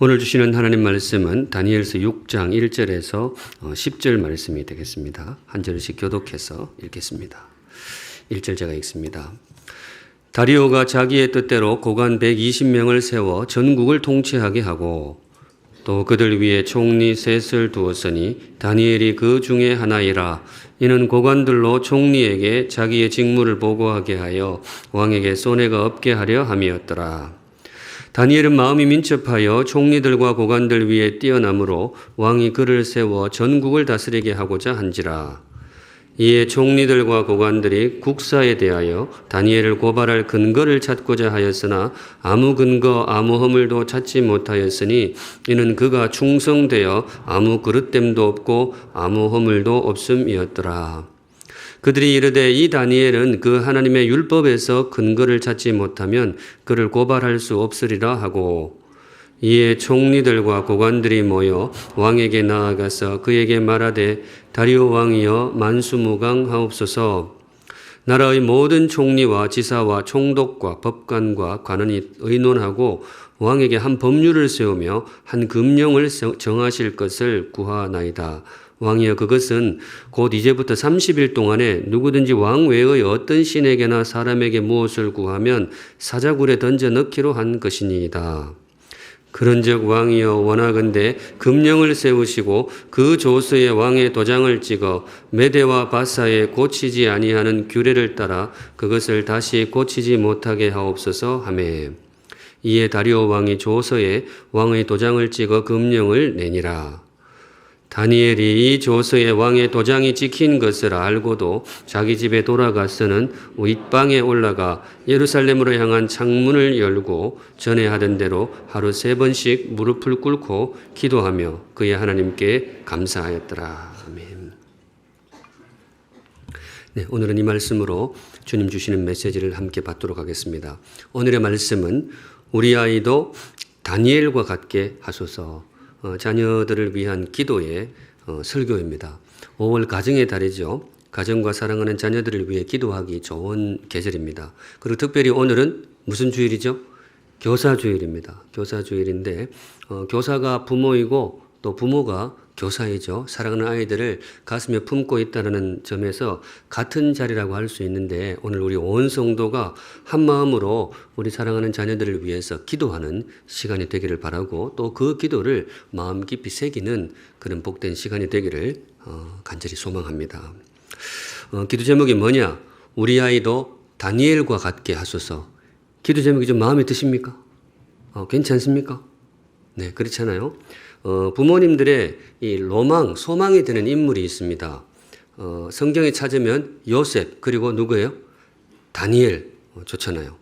오늘 주시는 하나님 말씀은 다니엘서 6장 1절에서 10절 말씀이 되겠습니다. 한 절씩 교독해서 읽겠습니다. 1절 제가 읽습니다. 다리오가 자기의 뜻대로 고관 120명을 세워 전국을 통치하게 하고 또 그들 위에 총리 셋을 두었으니 다니엘이 그 중에 하나이라 이는 고관들로 총리에게 자기의 직무를 보고하게 하여 왕에게 손해가 없게 하려 함이었더라. 다니엘은 마음이 민첩하여 총리들과 고관들 위에 뛰어남으로 왕이 그를 세워 전국을 다스리게 하고자 한지라. 이에 총리들과 고관들이 국사에 대하여 다니엘을 고발할 근거를 찾고자 하였으나 아무 근거 아무 허물도 찾지 못하였으니 이는 그가 충성되어 아무 그릇됨도 없고 아무 허물도 없음이었더라. 그들이 이르되 이 다니엘은 그 하나님의 율법에서 근거를 찾지 못하면 그를 고발할 수 없으리라 하고 이에 총리들과 고관들이 모여 왕에게 나아가서 그에게 말하되 다리오 왕이여 만수무강 하옵소서 나라의 모든 총리와 지사와 총독과 법관과 관원이 의논하고 왕에게 한 법률을 세우며 한 금령을 정하실 것을 구하나이다. 왕이여 그것은 곧 이제부터 30일 동안에 누구든지 왕 외의 어떤 신에게나 사람에게 무엇을 구하면 사자굴에 던져 넣기로 한 것이니이다. 그런즉 왕이여 원하건대 금령을 세우시고 그 조서에 왕의 도장을 찍어 메대와 바사에 고치지 아니하는 규례를 따라 그것을 다시 고치지 못하게 하옵소서 하매 이에 다리오 왕이 조서에 왕의 도장을 찍어 금령을 내니라. 다니엘이 이 조서에 왕의 도장이 찍힌 것을 알고도 자기 집에 돌아가서는 윗방에 올라가 예루살렘으로 향한 창문을 열고 전에 하던 대로 하루 세 번씩 무릎을 꿇고 기도하며 그의 하나님께 감사하였더라. 아멘. 네, 오늘은 이 말씀으로 주님 주시는 메시지를 함께 받도록 하겠습니다. 오늘의 말씀은 우리 아이도 다니엘과 같게 하소서 어, 자녀들을 위한 기도의 어, 설교입니다. 5월 가정의 달이죠. 가정과 사랑하는 자녀들을 위해 기도하기 좋은 계절입니다. 그리고 특별히 오늘은 무슨 주일이죠? 교사 주일입니다. 교사 주일인데 어, 교사가 부모이고 또 부모가 교사이죠. 사랑하는 아이들을 가슴에 품고 있다는 점에서 같은 자리라고 할 수 있는데 오늘 우리 온 성도가 한 마음으로 우리 사랑하는 자녀들을 위해서 기도하는 시간이 되기를 바라고 또 그 기도를 마음 깊이 새기는 그런 복된 시간이 되기를 어, 간절히 소망합니다. 어, 기도 제목이 뭐냐? 우리 아이도 다니엘과 같게 하소서. 기도 제목이 좀 마음에 드십니까? 어, 괜찮습니까? 네, 그렇잖아요. 어, 부모님들의 이 로망, 소망이 되는 인물이 있습니다. 어, 성경에 찾으면 요셉, 그리고 누구예요? 다니엘, 어, 좋잖아요.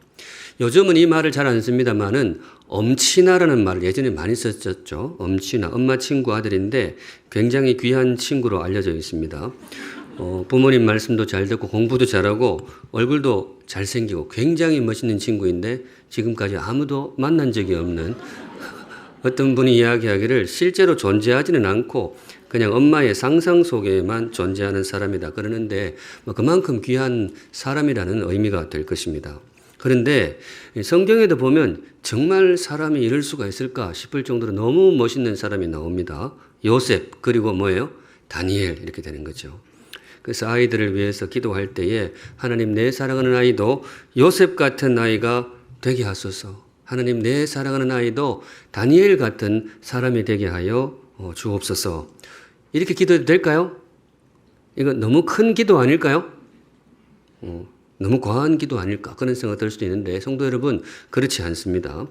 요즘은 이 말을 잘 안 씁니다만은 엄친아라는 말을 예전에 많이 썼었죠. 엄친아, 엄마 친구 아들인데 굉장히 귀한 친구로 알려져 있습니다. 어, 부모님 말씀도 잘 듣고 공부도 잘하고 얼굴도 잘생기고 굉장히 멋있는 친구인데 지금까지 아무도 만난 적이 없는 어떤 분이 이야기하기를 실제로 존재하지는 않고 그냥 엄마의 상상 속에만 존재하는 사람이다 그러는데 뭐 그만큼 귀한 사람이라는 의미가 될 것입니다. 그런데 성경에도 보면 정말 사람이 이럴 수가 있을까 싶을 정도로 너무 멋있는 사람이 나옵니다. 요셉 그리고 뭐예요? 다니엘 이렇게 되는 거죠. 그래서 아이들을 위해서 기도할 때에 하나님 내 사랑하는 아이도 요셉 같은 아이가 되게 하소서. 하나님 내 사랑하는 아이도 다니엘 같은 사람이 되게 하여 어, 주옵소서. 이렇게 기도해도 될까요? 이거 너무 큰 기도 아닐까요? 어, 너무 과한 기도 아닐까 그런 생각 들 수도 있는데 성도 여러분 그렇지 않습니다.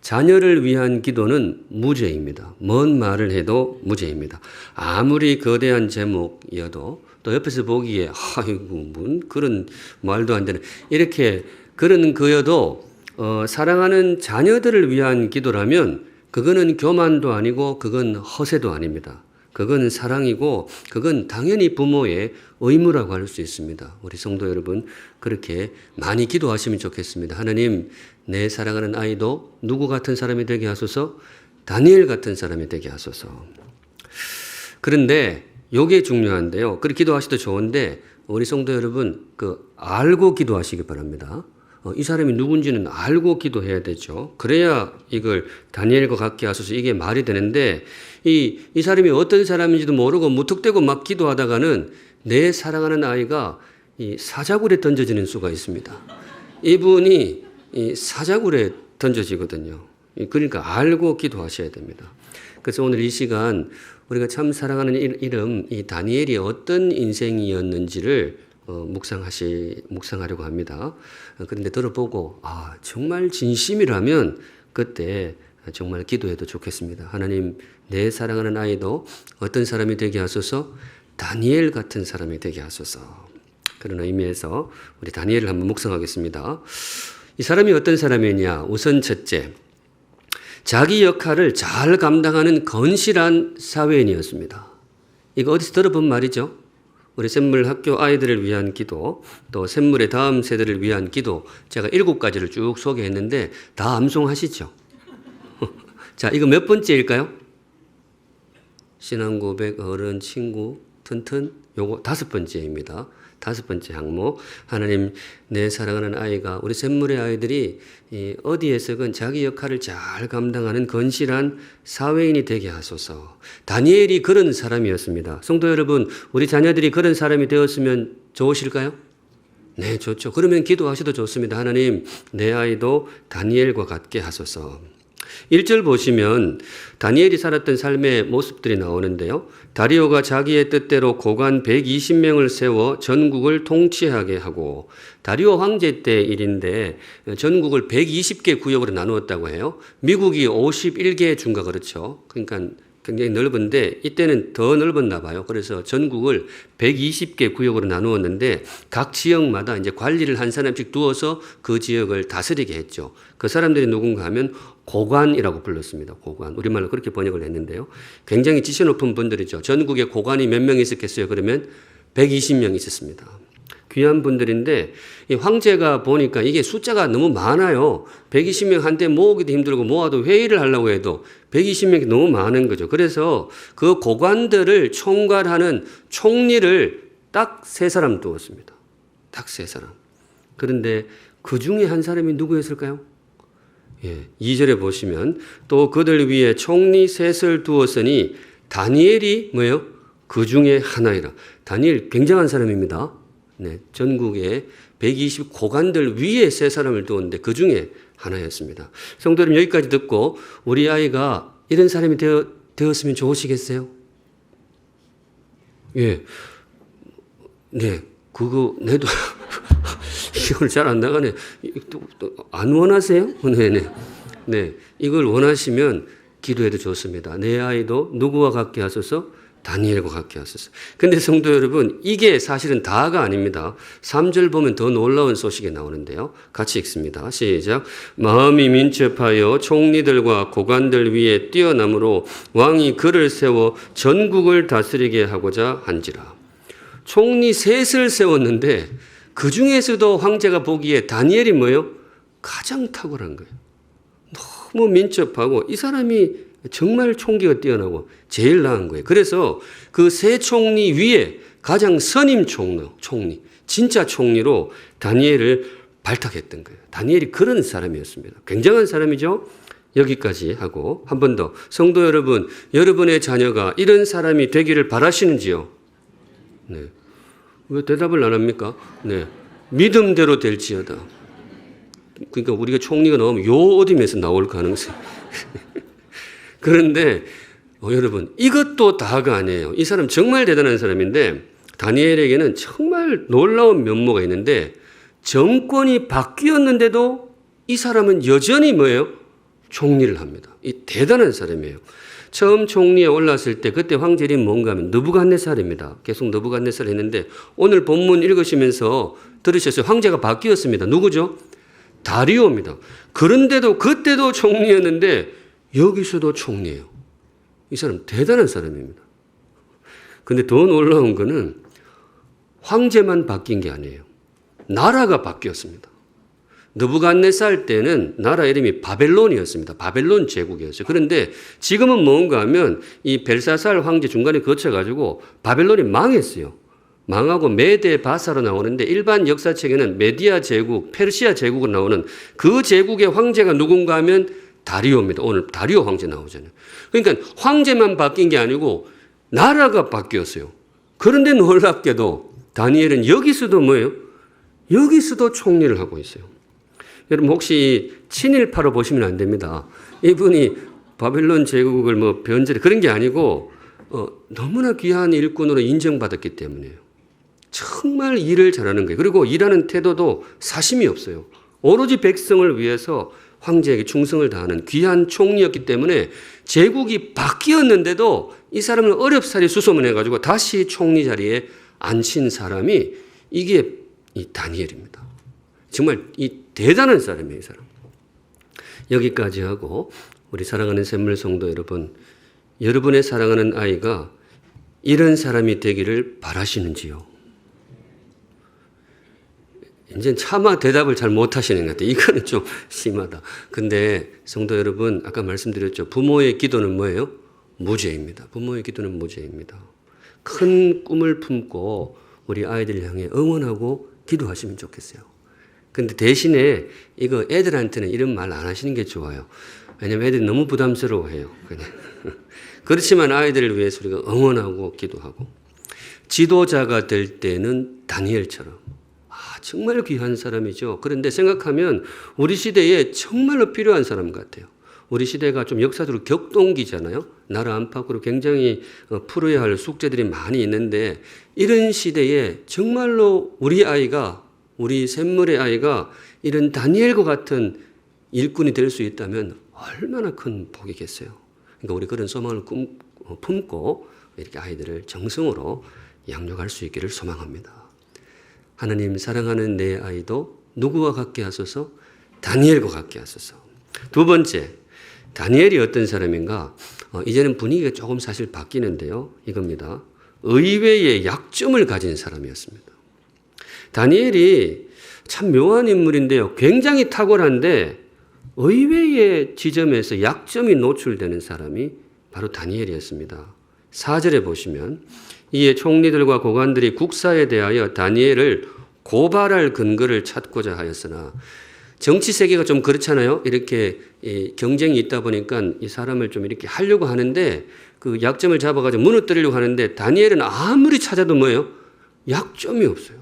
자녀를 위한 기도는 무죄입니다. 뭔 말을 해도 무죄입니다. 아무리 거대한 제목이어도 또 옆에서 보기에 아이고 뭔 그런 말도 안 되는 이렇게 그런 거여도 어, 사랑하는 자녀들을 위한 기도라면 그거는 교만도 아니고 그건 허세도 아닙니다. 그건 사랑이고 그건 당연히 부모의 의무라고 할 수 있습니다. 우리 성도 여러분 그렇게 많이 기도하시면 좋겠습니다. 하나님 내 사랑하는 아이도 누구 같은 사람이 되게 하소서 다니엘 같은 사람이 되게 하소서. 그런데 요게 중요한데요. 그렇게 기도하셔도 좋은데 우리 성도 여러분 그 알고 기도하시기 바랍니다. 어, 이 사람이 누군지는 알고 기도해야 되죠. 그래야 이걸 다니엘과 같게 하소서 이게 말이 되는데 이, 이 사람이 어떤 사람인지도 모르고 무턱대고 막 기도하다가는 내 사랑하는 아이가 이 사자굴에 던져지는 수가 있습니다. 이분이 이 사자굴에 던져지거든요. 이 그러니까 알고 기도하셔야 됩니다. 그래서 오늘 이 시간 우리가 참 사랑하는 이- 이름 이 다니엘이 어떤 인생이었는지를 어, 묵상하시 묵상하려고 합니다. 어, 그런데 들어보고 아 정말 진심이라면 그때 정말 기도해도 좋겠습니다. 하나님 내 사랑하는 아이도 어떤 사람이 되게 하소서 다니엘 같은 사람이 되게 하소서. 그런 의미에서 우리 다니엘을 한번 묵상하겠습니다. 이 사람이 어떤 사람이냐? 우선 첫째, 자기 역할을 잘 감당하는 건실한 사회인이었습니다. 이거 어디서 들어본 말이죠? 우리 샘물 학교 아이들을 위한 기도, 또 샘물의 다음 세대를 위한 기도, 제가 일곱 가지를 쭉 소개했는데 다 암송하시죠? 자, 이거 몇 번째일까요? 신앙 고백, 어른, 친구, 튼튼, 요거 다섯 번째입니다. 다섯 번째 항목. 하나님, 내 사랑하는 아이가, 우리 샘물의 아이들이 이 어디에서건 자기 역할을 잘 감당하는 건실한 사회인이 되게 하소서. 다니엘이 그런 사람이었습니다. 성도 여러분, 우리 자녀들이 그런 사람이 되었으면 좋으실까요? 네, 좋죠. 그러면 기도하셔도 좋습니다. 하나님, 내 아이도 다니엘과 같게 하소서. 1절 보시면 다니엘이 살았던 삶의 모습들이 나오는데요. 다리오가 자기의 뜻대로 고관 120명을 세워 전국을 통치하게 하고 다리오 황제 때 일인데 전국을 120개 구역으로 나누었다고 해요. 미국이 51개 중가 그렇죠. 그러니까 굉장히 넓은데 이때는 더 넓었나 봐요. 그래서 전국을 120개 구역으로 나누었는데 각 지역마다 이제 관리를 한 사람씩 두어서 그 지역을 다스리게 했죠. 그 사람들이 누군가 하면 고관이라고 불렀습니다. 고관. 우리말로 그렇게 번역을 했는데요. 굉장히 지시 높은 분들이죠. 전국에 고관이 몇 명 있었겠어요? 그러면 120명 있었습니다. 귀한 분들인데 이 황제가 보니까 이게 숫자가 너무 많아요. 120명 한테 모으기도 힘들고 모아도 회의를 하려고 해도 120명이 너무 많은 거죠. 그래서 그 고관들을 총괄하는 총리를 딱 세 사람 두었습니다. 딱 세 사람. 그런데 그 중에 한 사람이 누구였을까요? 예, 2절에 보시면 또 그들 위에 총리 셋을 두었으니 다니엘이 뭐예요? 그 중에 하나이라. 다니엘 굉장한 사람입니다. 네, 전국에 120 고관들 위에 세 사람을 두었는데 그 중에 하나였습니다. 성도 여러분 여기까지 듣고 우리 아이가 이런 사람이 되어, 되었으면 좋으시겠어요? 예. 네. 그거 내도 이걸 잘 안 나가네. 또, 또, 안 원하세요? 네네. 네. 이걸 원하시면 기도해도 좋습니다. 내 아이도 누구와 같게 하소서? 다니엘과 같게 하소서. 근데 성도 여러분, 이게 사실은 다가 아닙니다. 3절 보면 더 놀라운 소식이 나오는데요. 같이 읽습니다. 시작. 마음이 민첩하여 총리들과 고관들 위에 뛰어남으로 왕이 그를 세워 전국을 다스리게 하고자 한지라. 총리 셋을 세웠는데 그 중에서도 황제가 보기에 다니엘이 뭐예요? 가장 탁월한 거예요. 너무 민첩하고 이 사람이 정말 총기가 뛰어나고 제일 나은 거예요. 그래서 그 세 총리 위에 가장 선임 총리, 총리, 진짜 총리로 다니엘을 발탁했던 거예요. 다니엘이 그런 사람이었습니다. 굉장한 사람이죠. 여기까지 하고 한 번 더 성도 여러분, 여러분의 자녀가 이런 사람이 되기를 바라시는지요? 네. 왜 대답을 안 합니까? 네. 믿음대로 될지어다. 그러니까 우리가 총리가 나오면 요 어디에서 나올 가능성. 그런데 어, 여러분 이것도 다가 아니에요. 이 사람 정말 대단한 사람인데 다니엘에게는 정말 놀라운 면모가 있는데 정권이 바뀌었는데도 이 사람은 여전히 뭐예요? 총리를 합니다. 이 대단한 사람이에요. 처음 총리에 올랐을 때 그때 황제 이름이 뭔가 하면 느부갓네살입니다. 계속 느부갓네살 했는데 오늘 본문 읽으시면서 들으셨어요. 황제가 바뀌었습니다. 누구죠? 다리오입니다. 그런데도 그때도 총리였는데 여기서도 총리예요. 이 사람 대단한 사람입니다. 근데 더 놀라운 거는 황제만 바뀐 게 아니에요. 나라가 바뀌었습니다. 느부갓네살 때는 나라 이름이 바벨론이었습니다. 바벨론 제국이었어요. 그런데 지금은 뭔가 하면 이 벨사살 황제 중간에 거쳐가지고 바벨론이 망했어요. 망하고 메데 바사로 나오는데 일반 역사책에는 메디아 제국, 페르시아 제국으로 나오는 그 제국의 황제가 누군가 하면 다리오입니다. 오늘 다리오 황제 나오잖아요. 그러니까 황제만 바뀐 게 아니고 나라가 바뀌었어요. 그런데 놀랍게도 다니엘은 여기서도 뭐예요? 여기서도 총리를 하고 있어요. 여러분 혹시 친일파로 보시면 안 됩니다. 이분이 바벨론 제국을 뭐 변절해 그런 게 아니고 어, 너무나 귀한 일꾼으로 인정받았기 때문이에요. 정말 일을 잘하는 거예요. 그리고 일하는 태도도 사심이 없어요. 오로지 백성을 위해서 황제에게 충성을 다하는 귀한 총리였기 때문에 제국이 바뀌었는데도 이 사람을 어렵사리 수소문해가지고 다시 총리 자리에 앉힌 사람이 이게 이 다니엘입니다. 정말 이 대단한 사람이에요, 이 사람. 여기까지 하고 우리 사랑하는 샘물 성도 여러분, 여러분의 사랑하는 아이가 이런 사람이 되기를 바라시는지요? 이제 차마 대답을 잘 못하시는 것 같아요. 이거는 좀 심하다. 근데 성도 여러분, 아까 말씀드렸죠. 부모의 기도는 뭐예요? 무죄입니다. 부모의 기도는 무죄입니다. 큰 꿈을 품고 우리 아이들 향해 응원하고 기도하시면 좋겠어요. 근데 대신에 이거 애들한테는 이런 말 안 하시는 게 좋아요. 왜냐면 애들이 너무 부담스러워해요. 그냥. 그렇지만 아이들을 위해서 우리가 응원하고 기도하고 지도자가 될 때는 다니엘처럼 아, 정말 귀한 사람이죠. 그런데 생각하면 우리 시대에 정말로 필요한 사람 같아요. 우리 시대가 좀 역사적으로 격동기잖아요. 나라 안팎으로 굉장히 어, 풀어야 할 숙제들이 많이 있는데 이런 시대에 정말로 우리 아이가 우리 샘물의 아이가 이런 다니엘과 같은 일꾼이 될 수 있다면 얼마나 큰 복이겠어요. 그러니까 우리 그런 소망을 꿈, 어, 품고 이렇게 아이들을 정성으로 양육할 수 있기를 소망합니다. 하나님 사랑하는 내 아이도 누구와 같게 하소서 다니엘과 같게 하소서. 두 번째, 다니엘이 어떤 사람인가? 어, 이제는 분위기가 조금 사실 바뀌는데요. 이겁니다. 의외의 약점을 가진 사람이었습니다. 다니엘이 참 묘한 인물인데요. 굉장히 탁월한데 의외의 지점에서 약점이 노출되는 사람이 바로 다니엘이었습니다. 4절에 보시면 이에 총리들과 고관들이 국사에 대하여 다니엘을 고발할 근거를 찾고자 하였으나 정치 세계가 좀 그렇잖아요. 이렇게 경쟁이 있다 보니까 이 사람을 좀 이렇게 하려고 하는데 그 약점을 잡아가지고 무너뜨리려고 하는데 다니엘은 아무리 찾아도 뭐예요? 약점이 없어요.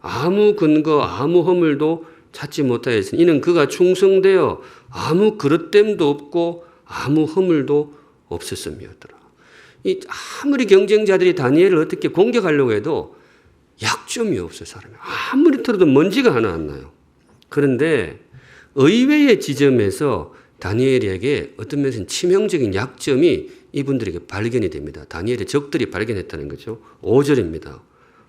아무 근거, 아무 허물도 찾지 못하였으니 이는 그가 충성되어 아무 그릇됨도 없고 아무 허물도 없었음이었더라. 이 아무리 경쟁자들이 다니엘을 어떻게 공격하려고 해도 약점이 없어요, 사람이. 아무리 털어도 먼지가 하나 안 나요. 그런데 의외의 지점에서 다니엘에게 어떤 면에서는 치명적인 약점이 이분들에게 발견이 됩니다. 다니엘의 적들이 발견했다는 거죠. 5절입니다.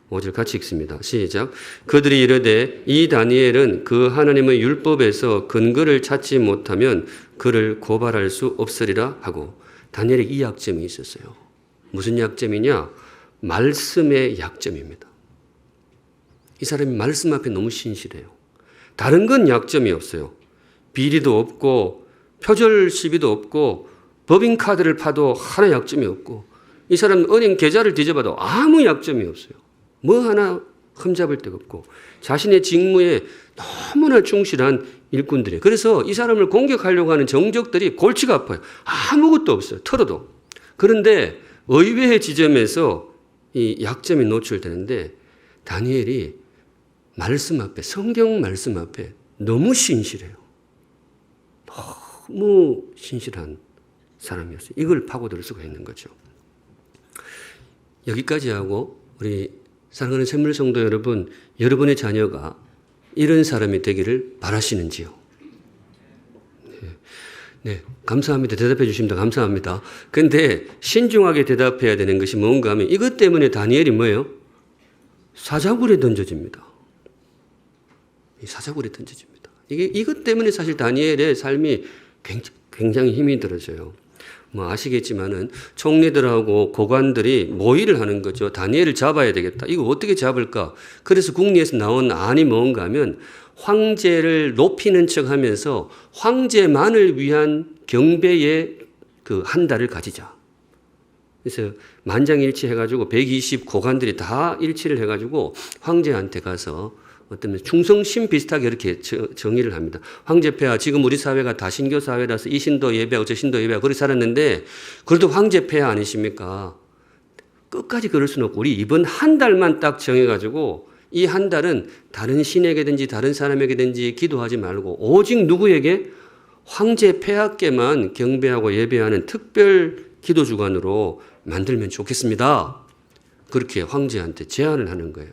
5절 같이 읽습니다. 시작. 그들이 이르되 이 다니엘은 그 하나님의 율법에서 근거를 찾지 못하면 그를 고발할 수 없으리라 하고 다니엘에 이 약점이 있었어요. 무슨 약점이냐? 말씀의 약점입니다. 이 사람이 말씀 앞에 너무 신실해요. 다른 건 약점이 없어요. 비리도 없고 표절 시비도 없고 법인 카드를 파도 하나 약점이 없고 이 사람 은행 계좌를 뒤져봐도 아무 약점이 없어요. 뭐 하나 흠잡을 데가 없고 자신의 직무에 너무나 충실한 일꾼들이에요. 그래서 이 사람을 공격하려고 하는 정적들이 골치가 아파요. 아무것도 없어요. 털어도. 그런데 의외의 지점에서 이 약점이 노출되는데 다니엘이 말씀 앞에 성경 말씀 앞에 너무 신실해요. 너무 신실한 사람이었어요. 이걸 파고들 수가 있는 거죠. 여기까지 하고 우리 사랑하는 샘물 성도 여러분, 여러분의 자녀가 이런 사람이 되기를 바라시는지요? 네, 네, 감사합니다. 대답해 주십니다. 감사합니다. 근데 신중하게 대답해야 되는 것이 뭔가 하면 이것 때문에 다니엘이 뭐예요? 사자굴에 던져집니다. 사자굴에 던져집니다. 이게 이것 때문에 사실 다니엘의 삶이 굉장히 힘이 들어져요. 뭐 아시겠지만은 총리들하고 고관들이 모의를 하는 거죠. 다니엘을 잡아야 되겠다. 이거 어떻게 잡을까? 그래서 국리에서 나온 안이 뭔가 하면 황제를 높이는 척 하면서 황제만을 위한 경배의 그 한 달을 가지자. 그래서 만장일치 해가지고 120 고관들이 다 일치를 해가지고 황제한테 가서 어떤 충성심 비슷하게 이렇게 저- 정의를 합니다. 황제폐하 지금 우리 사회가 다 신교 사회라서 이 신도 예배하고 저 신도 예배하고 그렇게 살았는데 그래도 황제폐하 아니십니까? 끝까지 그럴 수는 없고 우리 이번 한 달만 딱 정해가지고 이 한 달은 다른 신에게든지 다른 사람에게든지 기도하지 말고 오직 누구에게 황제 폐하께만 경배하고 예배하는 특별 기도 주간으로 만들면 좋겠습니다. 그렇게 황제한테 제안을 하는 거예요.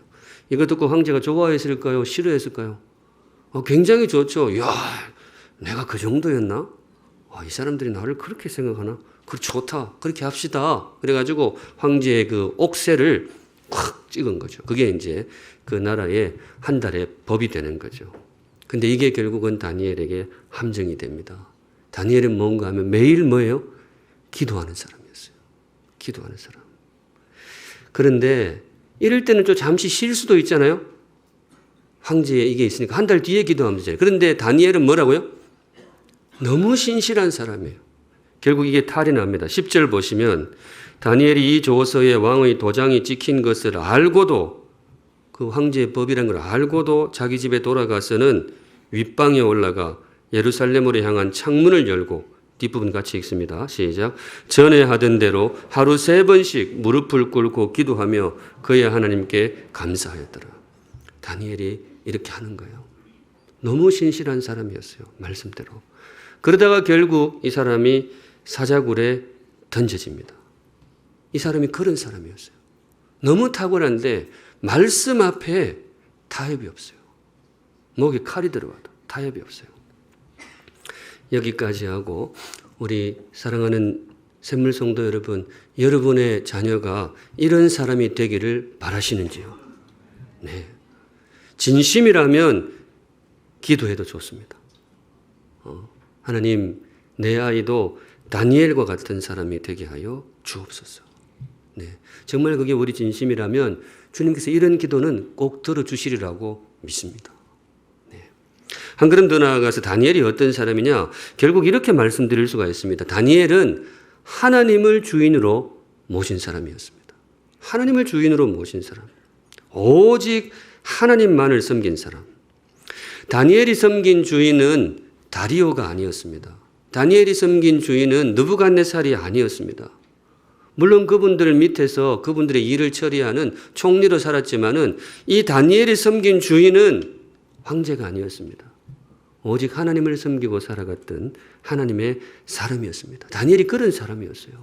이거 듣고 황제가 좋아했을까요? 싫어했을까요? 어, 굉장히 좋죠. 야, 내가 그 정도였나? 와, 이 사람들이 나를 그렇게 생각하나? 그 좋다. 그렇게 합시다. 그래가지고 황제의 그 옥새를 확 찍은 거죠. 그게 이제 그 나라의 한 달의 법이 되는 거죠. 근데 이게 결국은 다니엘에게 함정이 됩니다. 다니엘은 뭔가 하면 매일 뭐예요? 기도하는 사람이었어요. 기도하는 사람. 그런데 이럴 때는 좀 잠시 쉴 수도 있잖아요. 황제에 이게 있으니까 한 달 뒤에 기도하면 되잖아요. 그런데 다니엘은 뭐라고요? 너무 신실한 사람이에요. 결국 이게 탈이 납니다. 10절 보시면 다니엘이 이 조서에 왕의 도장이 찍힌 것을 알고도 그 황제의 법이란 걸 알고도 자기 집에 돌아가서는 윗방에 올라가 예루살렘으로 향한 창문을 열고 뒷부분 같이 읽습니다. 시작. 전에 하던 대로 하루 세 번씩 무릎을 꿇고 기도하며 그의 하나님께 감사하였더라. 다니엘이 이렇게 하는 거예요. 너무 신실한 사람이었어요. 말씀대로. 그러다가 결국 이 사람이 사자굴에 던져집니다. 이 사람이 그런 사람이었어요. 너무 탁월한데 말씀 앞에 타협이 없어요. 목에 칼이 들어와도 타협이 없어요. 여기까지 하고 우리 사랑하는 샘물 성도 여러분, 여러분의 자녀가 이런 사람이 되기를 바라시는지요? 네. 진심이라면 기도해도 좋습니다. 어, 하나님, 내 아이도 다니엘과 같은 사람이 되게 하여 주옵소서. 네. 정말 그게 우리 진심이라면 주님께서 이런 기도는 꼭 들어주시리라고 믿습니다. 네. 한 걸음 더 나아가서 다니엘이 어떤 사람이냐? 결국 이렇게 말씀드릴 수가 있습니다. 다니엘은 하나님을 주인으로 모신 사람이었습니다. 하나님을 주인으로 모신 사람. 오직 하나님만을 섬긴 사람. 다니엘이 섬긴 주인은 다리오가 아니었습니다. 다니엘이 섬긴 주인은 느부갓네살이 아니었습니다. 물론 그분들 밑에서 그분들의 일을 처리하는 총리로 살았지만은 이 다니엘이 섬긴 주인은 황제가 아니었습니다. 오직 하나님을 섬기고 살아갔던 하나님의 사람이었습니다. 다니엘이 그런 사람이었어요.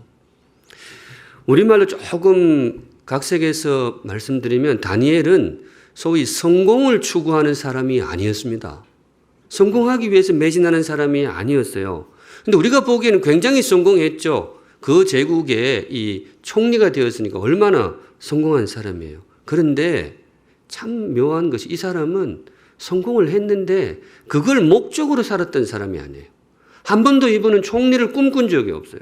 우리말로 조금 각색해서 말씀드리면 다니엘은 소위 성공을 추구하는 사람이 아니었습니다. 성공하기 위해서 매진하는 사람이 아니었어요. 근데 우리가 보기에는 굉장히 성공했죠. 그 제국의 이 총리가 되었으니까 얼마나 성공한 사람이에요. 그런데 참 묘한 것이 이 사람은 성공을 했는데 그걸 목적으로 살았던 사람이 아니에요. 한 번도 이분은 총리를 꿈꾼 적이 없어요.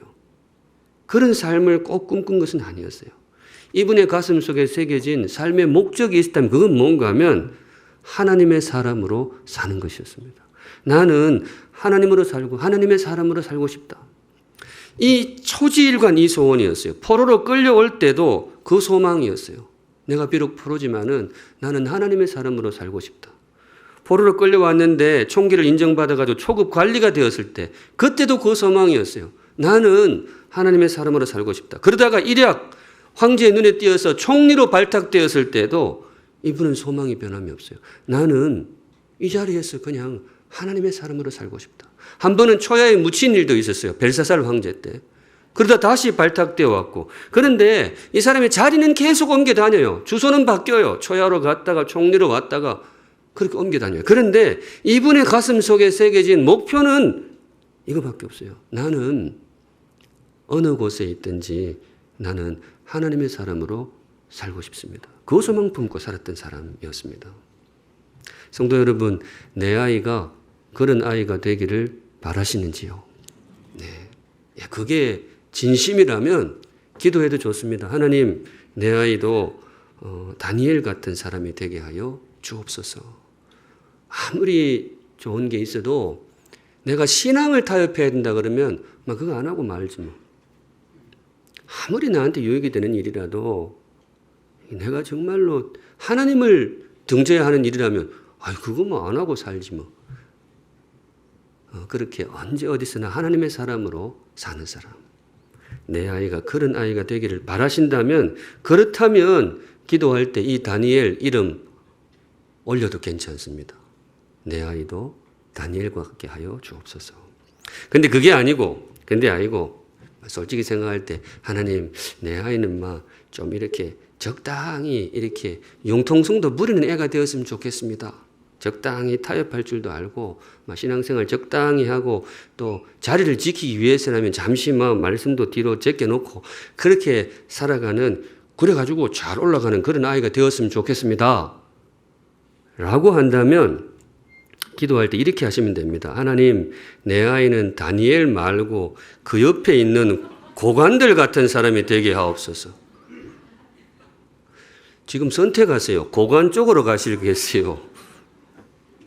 그런 삶을 꼭 꿈꾼 것은 아니었어요. 이분의 가슴 속에 새겨진 삶의 목적이 있었다면 그건 뭔가 하면 하나님의 사람으로 사는 것이었습니다. 나는 하나님으로 살고 하나님의 사람으로 살고 싶다. 이 초지일관 이 소원이었어요. 포로로 끌려올 때도 그 소망이었어요. 내가 비록 포로지만은 나는 하나님의 사람으로 살고 싶다. 포로로 끌려왔는데 총기를 인정받아가지고 초급 관리가 되었을 때 그때도 그 소망이었어요. 나는 하나님의 사람으로 살고 싶다. 그러다가 일약 황제의 눈에 띄어서 총리로 발탁되었을 때도 이분은 소망이 변함이 없어요. 나는 이 자리에서 그냥 하나님의 사람으로 살고 싶다. 한 번은 초야에 묻힌 일도 있었어요. 벨사살 황제 때. 그러다 다시 발탁되어 왔고. 그런데 이 사람의 자리는 계속 옮겨 다녀요. 주소는 바뀌어요. 초야로 갔다가 총리로 왔다가 그렇게 옮겨 다녀요. 그런데 이분의 가슴 속에 새겨진 목표는 이거밖에 없어요. 나는 어느 곳에 있든지 나는 하나님의 사람으로 살고 싶습니다. 그 소망 품고 살았던 사람이었습니다. 성도 여러분, 내 아이가 그런 아이가 되기를 바라시는지요? 네. 야, 그게 진심이라면 기도해도 좋습니다. 하나님, 내 아이도 어, 다니엘 같은 사람이 되게 하여 주옵소서. 아무리 좋은 게 있어도 내가 신앙을 타협해야 된다 그러면 막 그거 안 하고 말지 뭐. 아무리 나한테 유익이 되는 일이라도 내가 정말로 하나님을 등져야 하는 일이라면 아 그거 뭐 안 하고 살지 뭐. 어, 그렇게 언제 어디서나 하나님의 사람으로 사는 사람. 내 아이가 그런 아이가 되기를 바라신다면 그렇다면 기도할 때 이 다니엘 이름 올려도 괜찮습니다. 내 아이도 다니엘과 같게 하여 주옵소서. 근데 그게 아니고, 근데 아니고, 솔직히 생각할 때 하나님 내 아이는 막 좀 이렇게 적당히 이렇게 융통성도 부리는 애가 되었으면 좋겠습니다. 적당히 타협할 줄도 알고 막 신앙생활 적당히 하고 또 자리를 지키기 위해서라면 잠시 막 말씀도 뒤로 제껴놓고 그렇게 살아가는 그래가지고 잘 올라가는 그런 아이가 되었으면 좋겠습니다. 라고 한다면 기도할 때 이렇게 하시면 됩니다. 하나님, 내 아이는 다니엘 말고 그 옆에 있는 고관들 같은 사람이 되게 하옵소서. 지금 선택하세요. 고관 쪽으로 가시겠어요?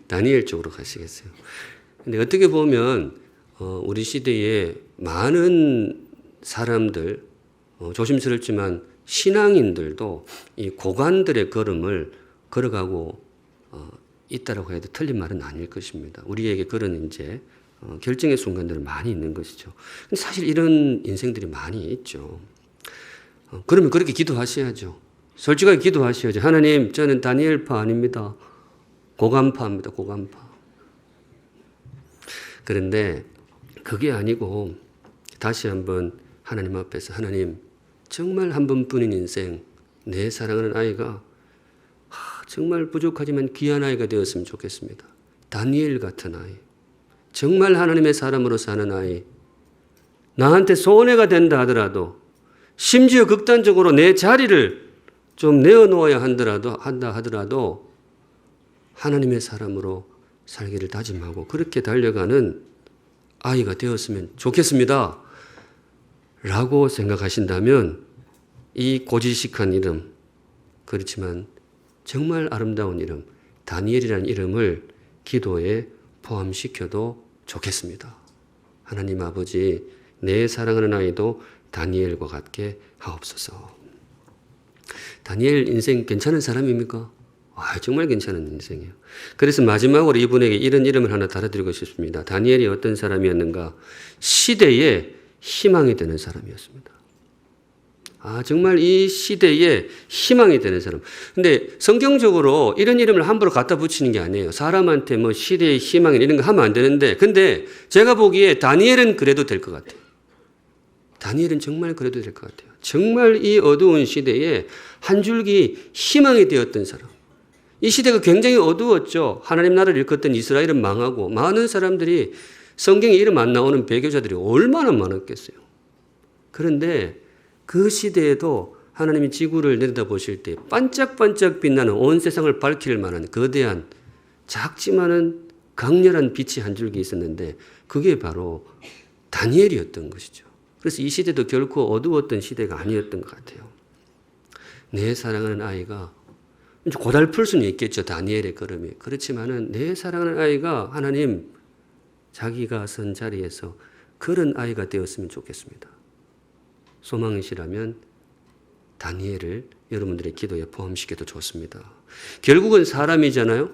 다니엘 쪽으로 가시겠어요? 근데 어떻게 보면 어, 우리 시대에 많은 사람들 어, 조심스럽지만 신앙인들도 이 고관들의 걸음을 걸어가고 어, 있다라고 해도 틀린 말은 아닐 것입니다. 우리에게 그런 이제 어, 결정의 순간들은 많이 있는 것이죠. 근데 사실 이런 인생들이 많이 있죠. 어, 그러면 그렇게 기도하셔야죠. 솔직하게 기도하셔야죠. 하나님, 저는 다니엘파 아닙니다. 고간파입니다. 고간파. 그런데 그게 아니고 다시 한번 하나님 앞에서 하나님 정말 한 번뿐인 인생 내 사랑하는 아이가 하, 정말 부족하지만 귀한 아이가 되었으면 좋겠습니다. 다니엘 같은 아이. 정말 하나님의 사람으로 사는 아이. 나한테 손해가 된다 하더라도 심지어 극단적으로 내 자리를 좀 내어 놓아야 한더라도 한다 하더라도 하나님의 사람으로 살기를 다짐하고 그렇게 달려가는 아이가 되었으면 좋겠습니다. 라고 생각하신다면 이 고지식한 이름, 그렇지만 정말 아름다운 이름, 다니엘이라는 이름을 기도에 포함시켜도 좋겠습니다. 하나님 아버지, 내 사랑하는 아이도 다니엘과 같게 하옵소서. 다니엘 인생 괜찮은 사람입니까? 아, 정말 괜찮은 인생이에요. 그래서 마지막으로 이분에게 이런 이름을 하나 달아드리고 싶습니다. 다니엘이 어떤 사람이었는가? 시대의 희망이 되는 사람이었습니다. 아, 정말 이 시대에 희망이 되는 사람. 근데 성경적으로 이런 이름을 함부로 갖다 붙이는 게 아니에요. 사람한테 뭐 시대의 희망 이런 거 하면 안 되는데, 근데 제가 보기에 다니엘은 그래도 될 것 같아요. 다니엘은 정말 그래도 될 것 같아요. 정말 이 어두운 시대에 한 줄기 희망이 되었던 사람. 이 시대가 굉장히 어두웠죠. 하나님 나라를 일컫던 이스라엘은 망하고 많은 사람들이 성경에 이름 안 나오는 배교자들이 얼마나 많았겠어요. 그런데 그 시대에도 하나님이 지구를 내려다보실 때 반짝반짝 빛나는 온 세상을 밝힐 만한 거대한 작지만은 강렬한 빛이 한 줄기 있었는데 그게 바로 다니엘이었던 것이죠. 그래서 이 시대도 결코 어두웠던 시대가 아니었던 것 같아요. 내 사랑하는 아이가 고달플 수는 있겠죠. 다니엘의 걸음이. 그렇지만은 내 사랑하는 아이가 하나님 자기가 선 자리에서 그런 아이가 되었으면 좋겠습니다. 소망이시라면 다니엘을 여러분들의 기도에 포함시켜도 좋습니다. 결국은 사람이잖아요.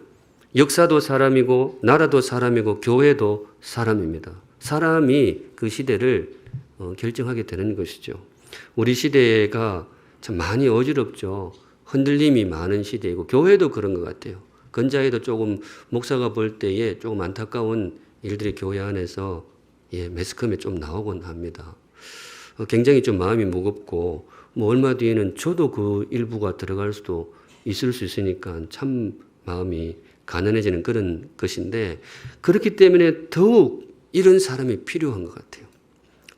역사도 사람이고 나라도 사람이고 교회도 사람입니다. 사람이 그 시대를 어, 결정하게 되는 것이죠. 우리 시대가 참 많이 어지럽죠. 흔들림이 많은 시대이고 교회도 그런 것 같아요. 건자에도 조금 목사가 볼 때에 조금 안타까운 일들이 교회 안에서 예, 매스컴에 좀 나오곤 합니다. 어, 굉장히 좀 마음이 무겁고 뭐 얼마 뒤에는 저도 그 일부가 들어갈 수도 있을 수 있으니까 참 마음이 가난해지는 그런 것인데 그렇기 때문에 더욱 이런 사람이 필요한 것 같아요.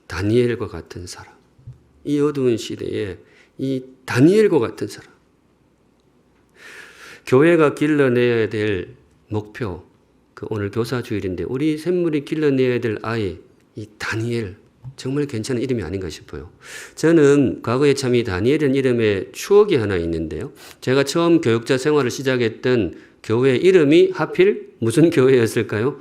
다니엘과 같은 사람. 이 어두운 시대에 이 다니엘과 같은 사람. 교회가 길러내야 될 목표, 그 오늘 교사 주일인데 우리 샘물이 길러내야 될 아이, 이 다니엘. 정말 괜찮은 이름이 아닌가 싶어요. 저는 과거에 참 이 다니엘이라는 이름에 추억이 하나 있는데요. 제가 처음 교육자 생활을 시작했던 교회 이름이 하필 무슨 교회였을까요?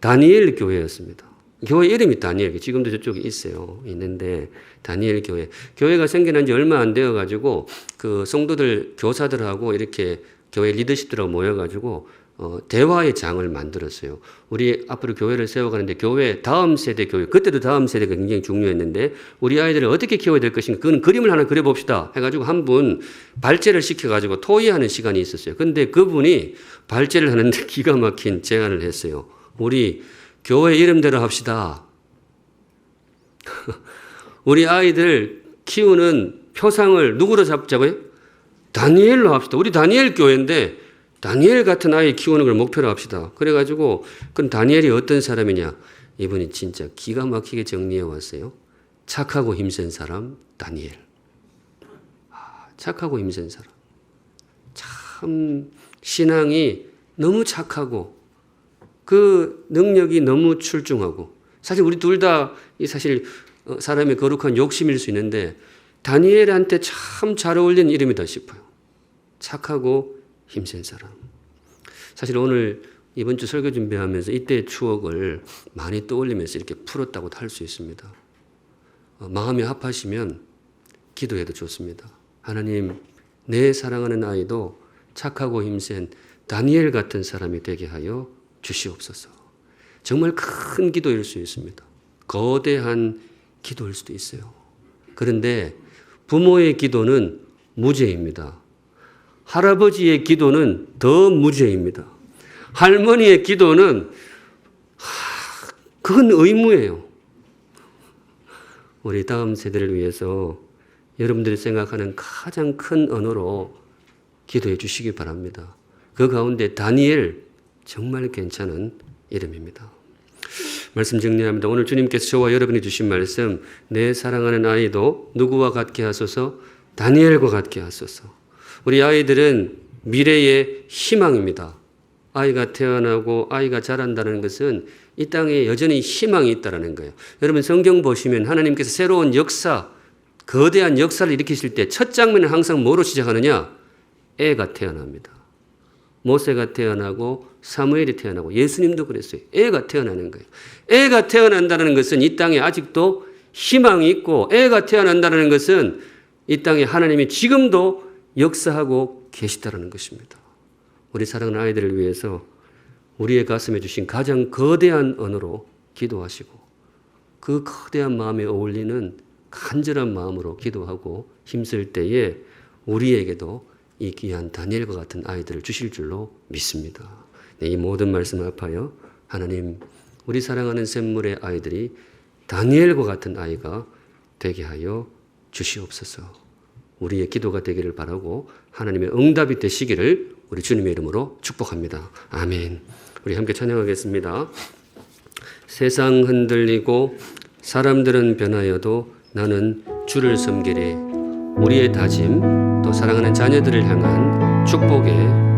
다니엘 교회였습니다. 교회 이름이 다니엘. 지금도 저쪽에 있어요. 있는데 다니엘 교회. 교회가 생겨난 지 얼마 안 되어 가지고 그 성도들 교사들하고 이렇게 교회 리더십들하고 모여 가지고 어, 대화의 장을 만들었어요. 우리 앞으로 교회를 세워가는데 교회 다음 세대 교회 그때도 다음 세대가 굉장히 중요했는데 우리 아이들을 어떻게 키워야 될 것인가 그건 그림을 하나 그려봅시다 해가지고 한 분 발제를 시켜가지고 토의하는 시간이 있었어요. 근데 그분이 발제를 하는데 기가 막힌 제안을 했어요. 우리 교회 이름대로 합시다. 우리 아이들 키우는 표상을 누구로 잡자고요? 다니엘로 합시다. 우리 다니엘 교회인데 다니엘 같은 아이 키우는 걸 목표로 합시다. 그래가지고 그럼 다니엘이 어떤 사람이냐? 이분이 진짜 기가 막히게 정리해 왔어요. 착하고 힘센 사람 다니엘. 아, 착하고 힘센 사람. 참 신앙이 너무 착하고 그 능력이 너무 출중하고 사실 우리 둘다 사실 어, 사람의 거룩한 욕심일 수 있는데 다니엘한테 참 잘 어울리는 이름이다 싶어요. 착하고 힘센 사람. 사실 오늘 이번 주 설교 준비하면서 이때의 추억을 많이 떠올리면서 이렇게 풀었다고 할수 있습니다. 어, 마음이 합하시면 기도해도 좋습니다. 하나님, 내 사랑하는 아이도 착하고 힘센 다니엘 같은 사람이 되게 하여 주시옵소서. 정말 큰 기도일 수 있습니다. 거대한 기도일 수도 있어요. 그런데 부모의 기도는 무죄입니다. 할아버지의 기도는 더 무죄입니다. 할머니의 기도는 하, 그건 의무예요. 우리 다음 세대를 위해서 여러분들이 생각하는 가장 큰 언어로 기도해 주시기 바랍니다. 그 가운데 다니엘 정말 괜찮은 이름입니다. 말씀 정리합니다. 오늘 주님께서 저와 여러분이 주신 말씀, 내 사랑하는 아이도 누구와 같게 하소서, 다니엘과 같게 하소서. 우리 아이들은 미래의 희망입니다. 아이가 태어나고 아이가 자란다는 것은 이 땅에 여전히 희망이 있다는 거예요. 여러분 성경 보시면 하나님께서 새로운 역사, 거대한 역사를 일으키실 때 첫 장면은 항상 뭐로 시작하느냐? 애가 태어납니다. 모세가 태어나고 사무엘이 태어나고 예수님도 그랬어요. 애가 태어나는 거예요. 애가 태어난다는 것은 이 땅에 아직도 희망이 있고 애가 태어난다는 것은 이 땅에 하나님이 지금도 역사하고 계시다는 것입니다. 우리 사랑하는 아이들을 위해서 우리의 가슴에 주신 가장 거대한 언어로 기도하시고 그 거대한 마음에 어울리는 간절한 마음으로 기도하고 힘쓸 때에 우리에게도 이 귀한 다니엘과 같은 아이들을 주실 줄로 믿습니다. 네, 이 모든 말씀을 합하여 하나님 우리 사랑하는 샘물의 아이들이 다니엘과 같은 아이가 되게 하여 주시옵소서. 우리의 기도가 되기를 바라고 하나님의 응답이 되시기를 우리 주님의 이름으로 축복합니다. 아멘. 우리 함께 찬양하겠습니다. 세상 흔들리고 사람들은 변하여도 나는 주를 섬기리. 우리의 다짐 또 사랑하는 자녀들을 향한 축복의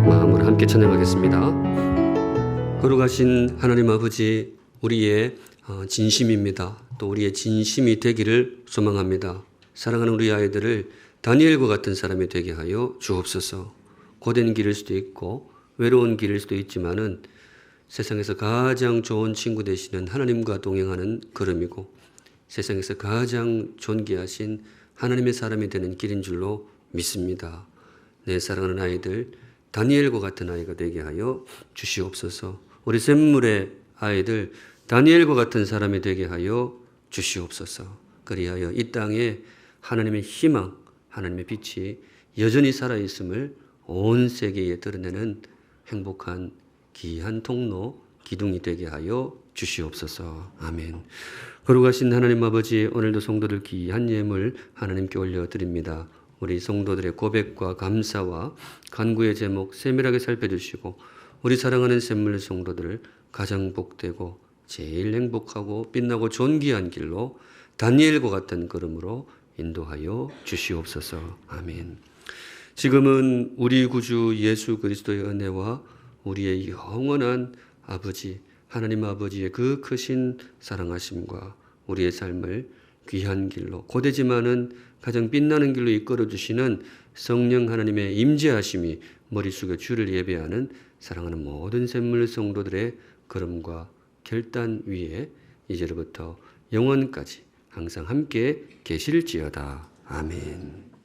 마음으로 함께 찬양하겠습니다. 거룩하신 하나님 아버지 우리의 어, 진심입니다. 또 우리의 진심이 되기를 소망합니다. 사랑하는 우리 아이들을 다니엘과 같은 사람이 되게 하여 주옵소서. 고된 길일 수도 있고 외로운 길일 수도 있지만은 세상에서 가장 좋은 친구 되시는 하나님과 동행하는 걸음이고 세상에서 가장 존귀하신 하나님의 사람이 되는 길인 줄로 믿습니다. 내 사랑하는 아이들 다니엘과 같은 아이가 되게 하여 주시옵소서. 우리 샘물의 아이들 다니엘과 같은 사람이 되게 하여 주시옵소서. 그리하여 이 땅에 하나님의 희망, 하나님의 빛이 여전히 살아있음을 온 세계에 드러내는 행복한 귀한 통로, 기둥이 되게 하여 주시옵소서. 아멘. 거룩하신 하나님 아버지, 오늘도 성도들 귀한 예물 하나님께 올려드립니다. 우리 성도들의 고백과 감사와 간구의 제목 세밀하게 살펴주시고, 우리 사랑하는 샘물 성도들을 가장 복되고 제일 행복하고 빛나고 존귀한 길로 다니엘과 같은 걸음으로 인도하여 주시옵소서. 아멘. 지금은 우리 구주 예수 그리스도의 은혜와 우리의 영원한 아버지 하나님 아버지의 그 크신 사랑하심과 우리의 삶을 귀한 길로 고되지만은 가장 빛나는 길로 이끌어 주시는 성령 하나님의 임재하심이 머릿속에 주를 예배하는 사랑하는 모든 샘물 성도들의 걸음과 결단 위에 이제로부터 영원까지 항상 함께 계실지어다. 아멘.